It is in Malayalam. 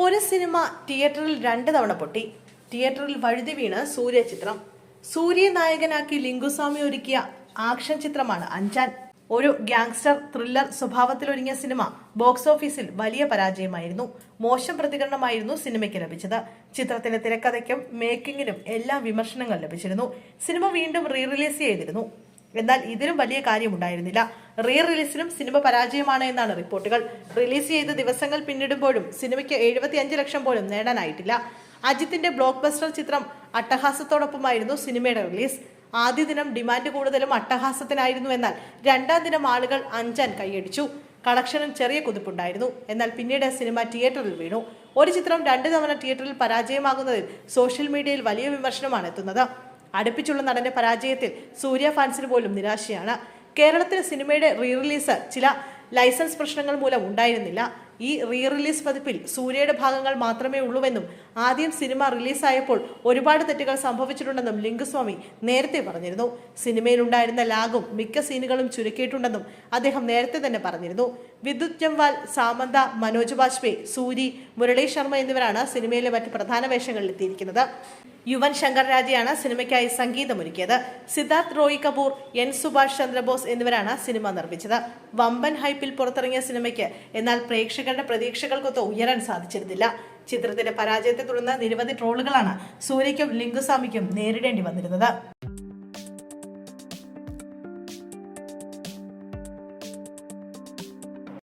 ഒരു സിനിമ തിയേറ്ററിൽ രണ്ട് തവണ പൊട്ടി. തിയേറ്ററിൽ വഴുതി വീണ് സൂര്യ ചിത്രം. സൂര്യ നായകനാക്കി ലിംഗുസ്വാമി ഒരുക്കിയ ആക്ഷൻ ചിത്രമാണ് അഞ്ചാൻ ഒരു ഗ്യാങ്സ്റ്റർ ത്രില്ലർ സ്വഭാവത്തിലൊരുങ്ങിയ സിനിമ ബോക്സ് ഓഫീസിൽ വലിയ പരാജയമായിരുന്നു. മോശം പ്രതികരണമായിരുന്നു സിനിമയ്ക്ക് ലഭിച്ചത്. ചിത്രത്തിന്റെ തിരക്കഥയ്ക്കും മേക്കിങ്ങിനും എല്ലാ വിമർശനങ്ങൾ ലഭിച്ചിരുന്നു. സിനിമ വീണ്ടും റീ റിലീസ് ചെയ്തിരുന്നു. എന്നാൽ ഇതിലും വലിയ കാര്യമുണ്ടായിരുന്നില്ല. റീ റിലീസിനും സിനിമ പരാജയമാണ് എന്നാണ് റിപ്പോർട്ടുകൾ. റിലീസ് ചെയ്ത ദിവസങ്ങൾ പിന്നിടുമ്പോഴും സിനിമയ്ക്ക് എഴുപത്തി അഞ്ച് ലക്ഷം പോലും നേടാനായിട്ടില്ല. അജിത്തിന്റെ ബ്ലോക്ക് ബസ്റ്റർ ചിത്രം അട്ടഹാസത്തോടൊപ്പമായിരുന്നു സിനിമയുടെ റിലീസ് ആദ്യ ദിനം ഡിമാൻഡ് കൂടുതലും അട്ടഹാസത്തിനായിരുന്നു എന്നാൽ രണ്ടാം ദിനം ആളുകൾ അഞ്ചാൻ കൈയടിച്ചു. കളക്ഷനും ചെറിയ കുതിപ്പുണ്ടായിരുന്നു. എന്നാൽ പിന്നീട് സിനിമ തിയേറ്ററിൽ വീണു. ഒരു ചിത്രം രണ്ട് തവണ തിയേറ്ററിൽ പരാജയമാകുന്നതിൽ സോഷ്യൽ മീഡിയയിൽ വലിയ വിമർശനമാണ് എത്തുന്നത്. അടുപ്പിച്ചുള്ള നടന്റെ പരാജയത്തിൽ സൂര്യ ഫാൻസിന് പോലും നിരാശയാണ്. കേരളത്തിലെ സിനിമയുടെ റീ റിലീസ് ചില ലൈസൻസ് പ്രശ്നങ്ങൾ മൂലം ഉണ്ടായിരുന്നില്ല. ഈ റീ റിലീസ് പതിപ്പിൽ സൂര്യയുടെ ഭാഗങ്ങൾ മാത്രമേ ഉള്ളൂവെന്നും ആദ്യം സിനിമ റിലീസായപ്പോൾ ഒരുപാട് തെറ്റുകൾ സംഭവിച്ചിട്ടുണ്ടെന്നും ലിംഗസ്വാമി നേരത്തെ പറഞ്ഞിരുന്നു. സിനിമയിലുണ്ടായിരുന്ന ലാഗും മിക്ക സീനുകളും ചുരുക്കിയിട്ടുണ്ടെന്നും അദ്ദേഹം നേരത്തെ തന്നെ പറഞ്ഞിരുന്നു. വിദ്യുത് ജംവാൽ സാമന്ത മനോജ് ബാജ്പേയി സൂരി മുരളീ ശർമ്മ എന്നിവരാണ് സിനിമയിലെ മറ്റ് പ്രധാന വേഷങ്ങളിൽ എത്തിയിരിക്കുന്നത്. യുവൻ ശങ്കർ രാജയാണ് സിനിമയ്ക്കായി സംഗീതമൊരുക്കിയത്. സിദ്ധാർത്ഥ് റോയി കപൂർ എൻ സുഭാഷ് ചന്ദ്രബോസ് എന്നിവരാണ് സിനിമ നിർമ്മിച്ചത്. വമ്പൻ ഹൈപ്പിൽ പുറത്തിറങ്ങിയ സിനിമയ്ക്ക് എന്നാൽ പ്രേക്ഷകരുടെ പ്രതീക്ഷകൾക്കൊത്ത് ഉയരാൻ സാധിച്ചിരുന്നില്ല. ചിത്രത്തിന്റെ പരാജയത്തെ തുടർന്ന് നിരവധി ട്രോളുകളാണ് സൂര്യയ്ക്കും ലിംഗുസ്വാമിക്കും നേരിടേണ്ടി വന്നിരുന്നത്.